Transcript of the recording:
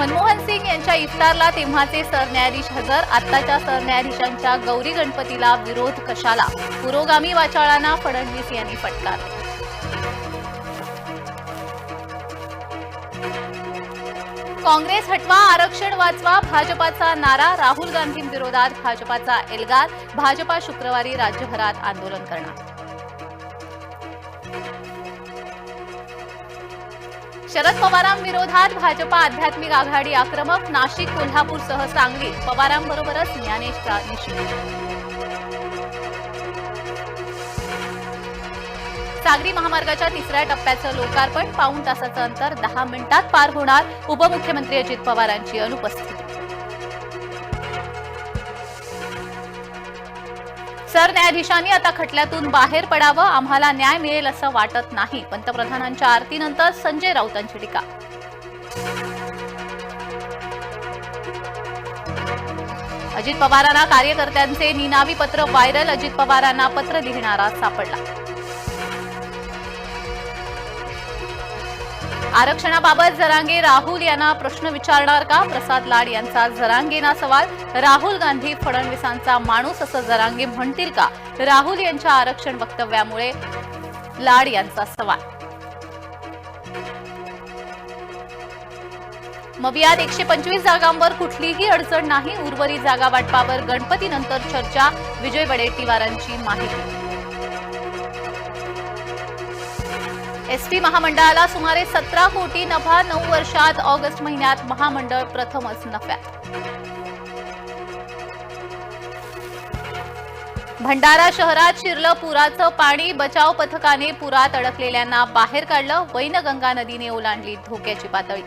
मनमोहन सिंग यांच्या इफ्तारला तेव्हाचे सरन्यायाधीश हजर आत्ताच्या सरन्यायाधीशांच्या गौरी गणपतीला विरोध कशाला? पुरोगामी वाचाळांना फडणवीस यांनी फटकारले काँग्रेस हटवा आरक्षण वाचवा भाजपाचा नारा राहुल गांधींविरोधात भाजपाचा एल्गार भाजपा शुक्रवारी राज्यभरात आंदोलन करणार. शरद पवारांविरोधात भाजपा आध्यात्मिक आघाडी आक्रमक नाशिक कोल्हापूरसह सांगलीत पवारांबरोबरच ज्ञानेशचा निषेध सागरी महामार्गाच्या तिसऱ्या टप्प्याचं लोकार्पण पाऊण तासाचं अंतर दहा मिनिटात पार होणार उपमुख्यमंत्री अजित पवारांची अनुपस्थिती. सरन्यायाधीशांनी आता खटल्यातून बाहेर पडावं आम्हाला न्याय मिळेल असं वाटत नाही. पंतप्रधानांच्या आरतीनंतर संजय राऊतांची टीका. अजित पवारांना कार्यकर्त्यांचे निनावी पत्र व्हायरल अजित पवारांना पत्र लिहिणारा सापडला. आरक्षणाबाबत जरांगे राहुल यांना प्रश्न विचारणार का? प्रसाद लाड यांचा जरांगेना सवाल. राहुल गांधी फडणवीसांचा माणूस असं जरांगे म्हणतील का? राहुल यांच्या आरक्षण वक्तव्यामुळे लाड यांचा सवाल. मवियात एकशे पंचवीस जागांवर कुठलीही अडचण नाही. उर्वरित जागा वाटपावर गणपतीनंतर चर्चा. विजय वडेट्टीवारांची माहिती. एसटी महामंडळाला सुमारे सतरा कोटी नफा नऊ वर्षात ऑगस्ट महिन्यात महामंडळ प्रथमच नफ्यात. भंडारा शहरात शिरलं पुराचं पाणी बचाव पथकाने पुरात अडकलेल्यांना बाहेर काढलं वैनगंगा नदीने ओलांडली धोक्याची पातळी.